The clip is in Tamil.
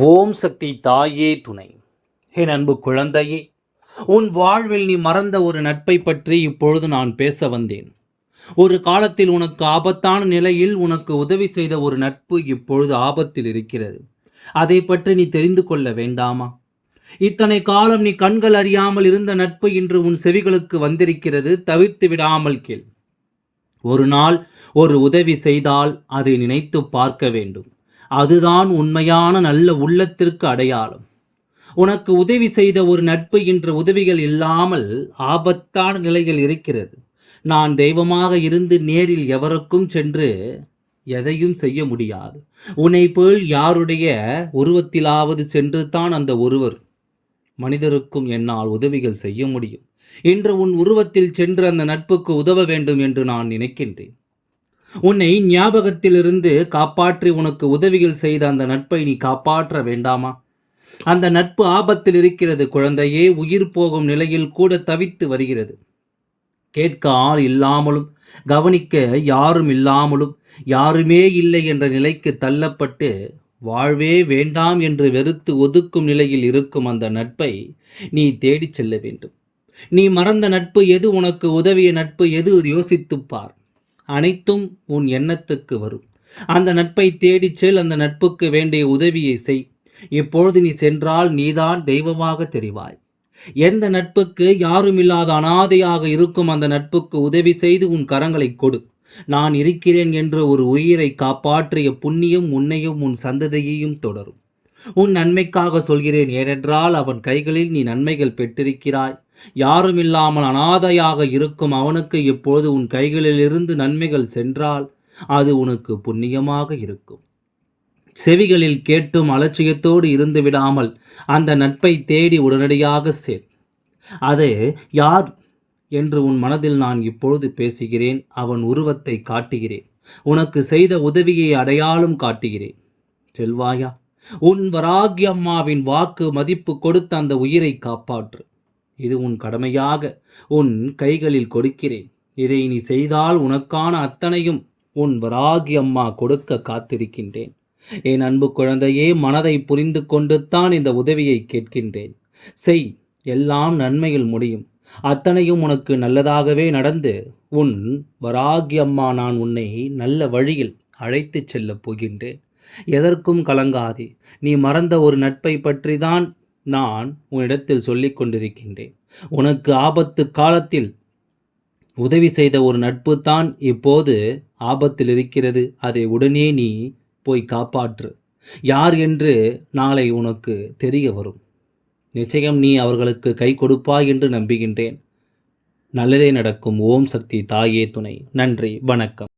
ஓம் சக்தி தாயே துணை. என் அன்பு குழந்தையே உன் வாழ்வில் நீ மறந்த ஒரு நட்பை பற்றி இப்பொழுது நான் பேச வந்தேன். ஒரு காலத்தில் உனக்கு ஆபத்தான நிலையில் உனக்கு உதவி செய்த ஒரு நட்பு இப்பொழுது ஆபத்தில் இருக்கிறது. அதை பற்றி நீ தெரிந்து கொள்ள வேண்டாமா? இத்தனை காலம் நீ கண்கள் அறியாமல் இருந்த நட்பு இன்று உன் செவிகளுக்கு வந்திருக்கிறது தவிர்த்து விடாமல் கேள். ஒரு நாள் ஒரு உதவி செய்தால் அதை நினைத்து பார்க்க வேண்டும். அதுதான் உண்மையான நல்ல உள்ளத்திற்கு அடையாளம். உனக்கு உதவி செய்த ஒரு நட்பு என்ற உதவிகள் இல்லாமல் ஆபத்தான நிலையில் இருக்கிறது. நான் தெய்வமாக இருந்து நேரில் எவருக்கும் சென்று எதையும் செய்ய முடியாது. உன்னை போல் யாருடைய உருவத்திலாவது சென்று தான் அந்த ஒருவர் மனிதருக்கும் என்னால் உதவிகள் செய்ய முடியும். இன்று உன் உருவத்தில் சென்று அந்த நட்புக்கு உதவ வேண்டும் என்று நான் நினைக்கின்றேன். உன்னை ஞாபகத்திலிருந்து காப்பாற்றி உனக்கு உதவிகள் செய்த அந்த நட்பை நீ காப்பாற்ற வேண்டாமா? அந்த நட்பு ஆபத்தில் இருக்கிறது. குழந்தையே உயிர் போகும் நிலையில் கூட தவித்து வருகிறது. கேட்க ஆள் இல்லாமலும் கவனிக்க யாரும் இல்லாமலும் யாருமே இல்லை என்ற நிலைக்கு தள்ளப்பட்டு வாழ்வே வேண்டாம் என்று வெறுத்து ஒதுக்கும் நிலையில் இருக்கும் அந்த நட்பை நீ தேடிச் செல்ல வேண்டும். நீ மறந்த நட்பு எது? உனக்கு உதவிய நட்பு எது? யோசித்துப் பார். அனைத்தும் உன் எண்ணத்துக்கு வரும். அந்த நட்பை தேடிச் செல் அந்த நட்புக்கு வேண்டிய உதவியை செய். இப்பொழுது நீ சென்றால் நீதான் தெய்வமாக தெரிவாய். எந்த நட்புக்கு யாரும் இல்லாத அனாதையாக இருக்கும் அந்த நட்புக்கு உதவி செய்து உன் கரங்களை கொடு. நான் இருக்கிறேன் என்று ஒரு உயிரை காப்பாற்றிய புண்ணியம் உன்னையும் உன் சந்ததியையும் தொடரும். உன் நன்மைக்காக சொல்கிறேன். ஏனென்றால் அவன் கைகளில் நீ நன்மைகள் பெற்றிருக்கிறாய். யாரும் இல்லாமல் அனாதையாக இருக்கும் அவனுக்கு இப்பொழுது உன் கைகளிலிருந்து நன்மைகள் சென்றால் அது உனக்கு புண்ணியமாக இருக்கும். செவிகளில் கேட்டும் அலட்சியத்தோடு இருந்து விடாமல் அந்த நட்பை தேடி உடனடியாக சேர் அது யார் என்று உன் மனதில் நான் இப்பொழுது பேசுகிறேன் அவன் உருவத்தை காட்டுகிறேன். உனக்கு செய்த உதவியை அடையாளம் காட்டுகிறேன். செல்வாயா? உன் வராகி அம்மாவின் வாக்கு மதிப்பு கொடுத்த அந்த உயிரை காப்பாற்று. இது உன் கடமையாக உன் கைகளில் கொடுக்கிறேன். இதை நீ செய்தால் உனக்கான அத்தனையும் உன் வராகி அம்மா கொடுக்க காத்திருக்கின்றேன். என் அன்பு குழந்தையே மனதை புரிந்து கொண்டுத்தான் இந்த உதவியை கேட்கின்றேன். செய் எல்லாம் நன்மையில் முடியும். அத்தனையும் உனக்கு நல்லதாகவே நடந்து உன் வராகி அம்மா நான் உன்னை நல்ல வழியில் அழைத்துச் செல்லப் போகின்றேன். எதற்கும் கலங்காதே. நீ மறந்த ஒரு நட்பை பற்றி தான் நான் உன்னிடத்தில் சொல்லிக் கொண்டிருக்கின்றேன். உனக்கு ஆபத்து காலத்தில் உதவி செய்த ஒரு நட்பு தான் இப்போது ஆபத்தில் இருக்கிறது. அதை உடனே நீ போய் காப்பாற்று. யார் என்று நாளை உனக்கு தெரிய வரும். நிச்சயம் நீ அவர்களுக்கு கை கொடுப்பாய் என்று நம்புகின்றேன். நல்லதே நடக்கும். ஓம் சக்தி தாயே துணை. நன்றி. வணக்கம்.